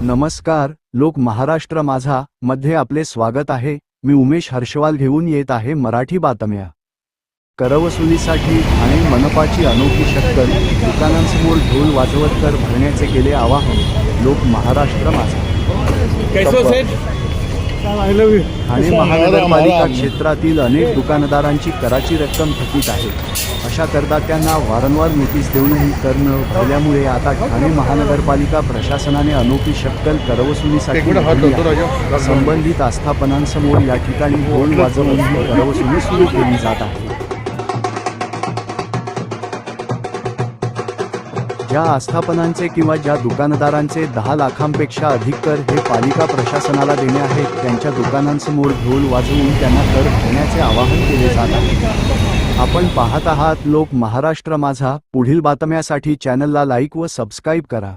नमस्कार लोक महाराष्ट्र माझा मध्ये आपले स्वागत आहे. मी उमेश हर्षवाल घेऊन येत आहे मराठी बातम्या. करवसुलीसाठी ठाणे मनपाची अनोखी शक्कल दुकानांसमोर ढोल वाजवत कर भरण्याचे केले आवाहन लोक महाराष्ट्र माझा. ठाणे महानगरपालिका क्षेत्रातील अनेक दुकानदारांची कराची रक्कम थकीत आहे. अशा करदात्यांना वारंवार नोटीस देऊनही कर न भरल्यामुळे आता ठाणे महानगरपालिका प्रशासनाने अनोखी शक्कल करवसुलीसाठी. संबंधित आस्थापनांसमोर या ठिकाणी ढोल वाजवून ही करवसुली सुरू केली जात आहे. ज्या आस्थापनांचे किंवा ज्या दुकानदारांचे दहा लाखांपेक्षा अधिक कर हे पालिका प्रशासनाला देणे आहेत त्यांच्या दुकानांसमोर ढोल वाजवून त्यांना कर भरण्याचे आवाहन केले जात आहे. आपण पाहत आहात लोक महाराष्ट्र माझा पुढील बातम्यासाठी चॅनलला लाईक व सबस्क्राईब करा.